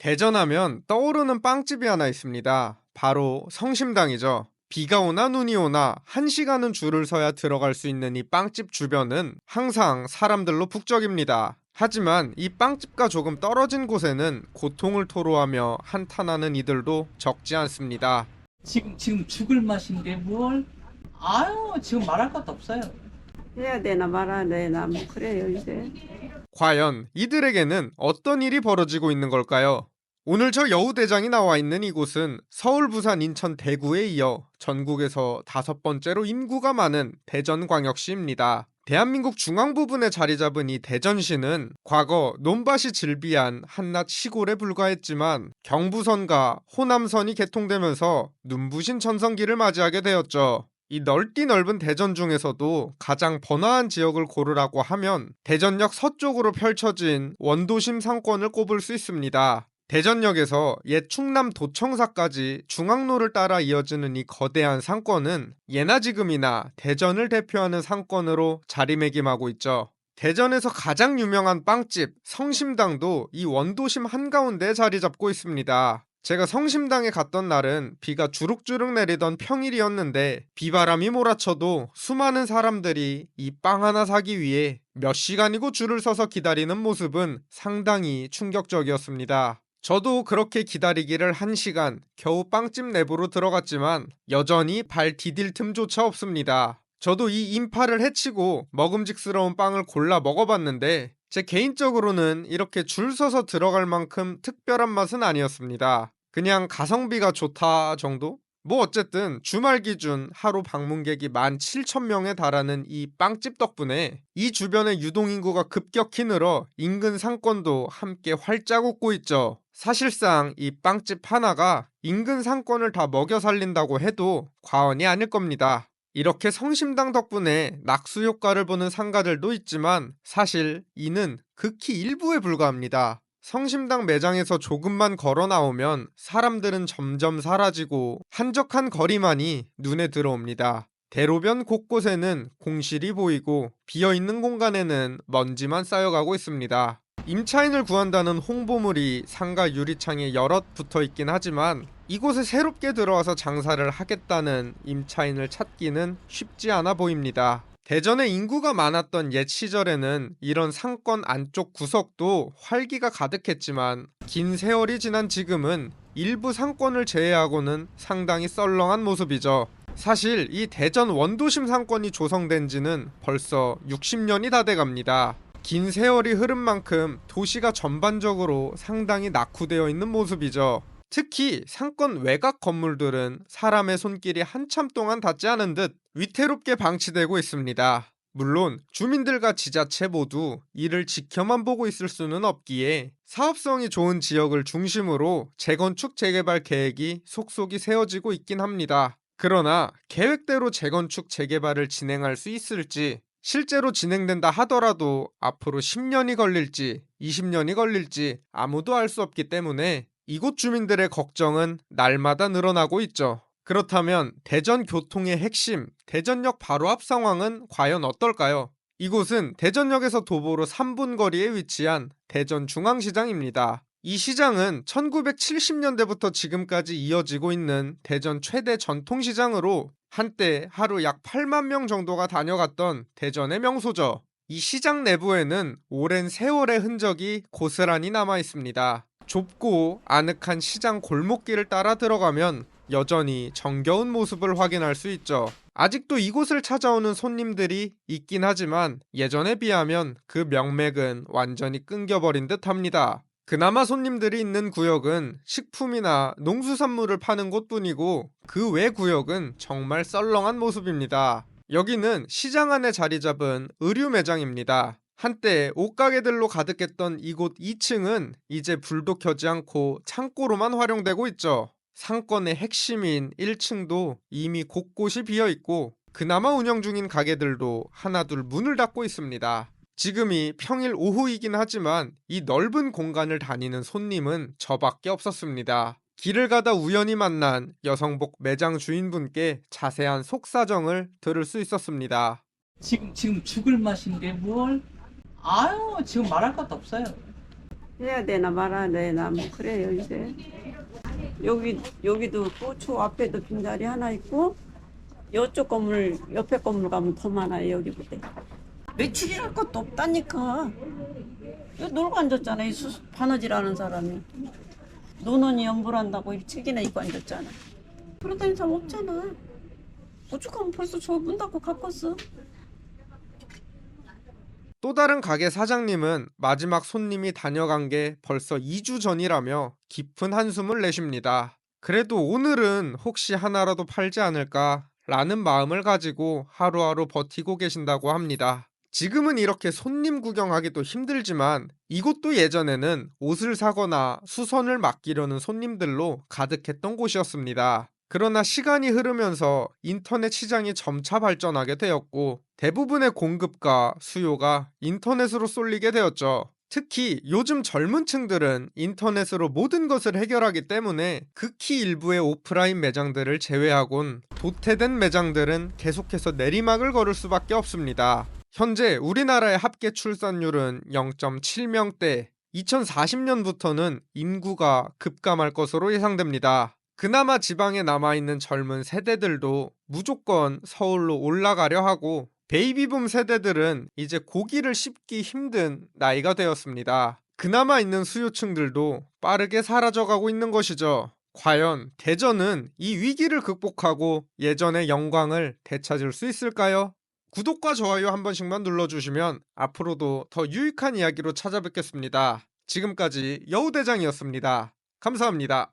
대전하면 떠오르는 빵집이 하나 있습니다. 바로 성심당이죠. 비가 오나 눈이 오나 한 시간은 줄을 서야 들어갈 수 있는 이 빵집 주변은 항상 사람들로 북적입니다. 하지만 이 빵집과 조금 떨어진 곳에는 고통을 토로하며 한탄하는 이들도 적지 않습니다. 지금 지금 죽을 맛인데 뭘? 아유 지금 말할 것도 없어요. 해야 되나 말아야 되나 뭐 그래요 이제 과연 이들에게는 어떤 일이 벌어지고 있는 걸까요? 오늘 저 여우대장이 나와 있는 이곳은 서울, 부산, 인천, 대구에 이어 전국에서 다섯 번째로 인구가 많은 대전광역시입니다. 대한민국 중앙 부분에 자리 잡은 이 대전시는 과거 논밭이 즐비한 한낱 시골에 불과했지만 경부선과 호남선이 개통되면서 눈부신 전성기를 맞이하게 되었죠. 이 넓디 넓은 대전 중에서도 가장 번화한 지역을 고르라고 하면 대전역 서쪽으로 펼쳐진 원도심 상권을 꼽을 수 있습니다. 대전역에서 옛 충남 도청사까지 중앙로를 따라 이어지는 이 거대한 상권은 예나 지금이나 대전을 대표하는 상권으로 자리매김하고 있죠. 대전에서 가장 유명한 빵집 성심당도 이 원도심 한가운데에 자리 잡고 있습니다. 제가 성심당에 갔던 날은 비가 주룩주룩 내리던 평일이었는데 비바람이 몰아쳐도 수많은 사람들이 이 빵 하나 사기 위해 몇 시간이고 줄을 서서 기다리는 모습은 상당히 충격적이었습니다. 저도 그렇게 기다리기를 한 시간 겨우 빵집 내부로 들어갔지만 여전히 발 디딜 틈조차 없습니다. 저도 이 인파를 해치고 먹음직스러운 빵을 골라 먹어봤는데 제 개인적으로는 이렇게 줄 서서 들어갈 만큼 특별한 맛은 아니었습니다. 그냥 가성비가 좋다 정도? 뭐 어쨌든 주말 기준 하루 방문객이 17,000명에 달하는 이 빵집 덕분에 이 주변의 유동인구가 급격히 늘어 인근 상권도 함께 활짝 웃고 있죠. 사실상 이 빵집 하나가 인근 상권을 다 먹여 살린다고 해도 과언이 아닐 겁니다. 이렇게 성심당 덕분에 낙수 효과를 보는 상가들도 있지만 사실 이는 극히 일부에 불과합니다. 성심당 매장에서 조금만 걸어 나오면 사람들은 점점 사라지고 한적한 거리만이 눈에 들어옵니다. 대로변 곳곳에는 공실이 보이고 비어있는 공간에는 먼지만 쌓여가고 있습니다. 임차인을 구한다는 홍보물이 상가 유리창에 여럿 붙어 있긴 하지만 이곳에 새롭게 들어와서 장사를 하겠다는 임차인을 찾기는 쉽지 않아 보입니다. 대전에 인구가 많았던 옛 시절에는 이런 상권 안쪽 구석도 활기가 가득했지만 긴 세월이 지난 지금은 일부 상권을 제외하고는 상당히 썰렁한 모습이죠. 사실 이 대전 원도심 상권이 조성된 지는 벌써 60년이 다 돼갑니다. 긴 세월이 흐른 만큼 도시가 전반적으로 상당히 낙후되어 있는 모습이죠. 특히 상권 외곽 건물들은 사람의 손길이 한참 동안 닿지 않은 듯 위태롭게 방치되고 있습니다. 물론 주민들과 지자체 모두 이를 지켜만 보고 있을 수는 없기에 사업성이 좋은 지역을 중심으로 재건축 재개발 계획이 속속이 세워지고 있긴 합니다. 그러나 계획대로 재건축 재개발을 진행할 수 있을지 실제로 진행된다 하더라도 앞으로 10년이 걸릴지 20년이 걸릴지 아무도 알 수 없기 때문에 이곳 주민들의 걱정은 날마다 늘어나고 있죠. 그렇다면 대전 교통의 핵심, 대전역 바로 앞 상황은 과연 어떨까요? 이곳은 대전역에서 도보로 3분 거리에 위치한 대전 중앙시장입니다. 이 시장은 1970년대부터 지금까지 이어지고 있는 대전 최대 전통시장으로 한때 하루 약 8만 명 정도가 다녀갔던 대전의 명소죠. 이 시장 내부에는 오랜 세월의 흔적이 고스란히 남아 있습니다. 좁고 아늑한 시장 골목길을 따라 들어가면 여전히 정겨운 모습을 확인할 수 있죠. 아직도 이곳을 찾아오는 손님들이 있긴 하지만 예전에 비하면 그 명맥은 완전히 끊겨버린 듯 합니다. 그나마 손님들이 있는 구역은 식품이나 농수산물을 파는 곳 뿐이고 그 외 구역은 정말 썰렁한 모습입니다. 여기는 시장 안에 자리 잡은 의류 매장입니다. 한때 옷가게들로 가득했던 이곳 2층은 이제 불도 켜지 않고 창고로만 활용되고 있죠. 상권의 핵심인 1층도 이미 곳곳이 비어 있고 그나마 운영 중인 가게들도 하나둘 문을 닫고 있습니다. 지금이 평일 오후이긴 하지만 이 넓은 공간을 다니는 손님은 저밖에 없었습니다. 길을 가다 우연히 만난 여성복 매장 주인분께 자세한 속사정을 들을 수 있었습니다. 지금 지금 죽을 맛인데 뭘? 아유 지금 말할 것도 없어요. 해야 되나 말아야 되나 뭐 그래요 이제 여기 여기도 고추 앞에도 빈자리 하나 있고 이쪽 건물 옆에 건물 가면 더 많아요 여기보다 며칠이랄 것도 없다니까. 놀고 앉았잖아 이 수, 바느질하는 사람이. 노는이 연불한다고 일찍이나 입고 앉았잖아. 그러다니 사람 없잖아. 오죽하면 벌써 저 문 닫고 갔겠어 또 다른 가게 사장님은 마지막 손님이 다녀간 게 벌써 2주 전이라며 깊은 한숨을 내쉽니다. 그래도 오늘은 혹시 하나라도 팔지 않을까 라는 마음을 가지고 하루하루 버티고 계신다고 합니다. 지금은 이렇게 손님 구경하기도 힘들지만 이곳도 예전에는 옷을 사거나 수선을 맡기려는 손님들로 가득했던 곳이었습니다. 그러나 시간이 흐르면서 인터넷 시장이 점차 발전하게 되었고 대부분의 공급과 수요가 인터넷으로 쏠리게 되었죠. 특히 요즘 젊은 층들은 인터넷으로 모든 것을 해결하기 때문에 극히 일부의 오프라인 매장들을 제외하곤 도태된 매장들은 계속해서 내리막을 걸을 수밖에 없습니다. 현재 우리나라의 합계 출산율은 0.7명대, 2040년부터는 인구가 급감할 것으로 예상됩니다. 그나마 지방에 남아있는 젊은 세대들도 무조건 서울로 올라가려 하고 베이비붐 세대들은 이제 고기를 씹기 힘든 나이가 되었습니다. 그나마 있는 수요층들도 빠르게 사라져가고 있는 것이죠. 과연 대전은 이 위기를 극복하고 예전의 영광을 되찾을 수 있을까요? 구독과 좋아요 한 번씩만 눌러주시면 앞으로도 더 유익한 이야기로 찾아뵙겠습니다. 지금까지 여우대장이었습니다. 감사합니다.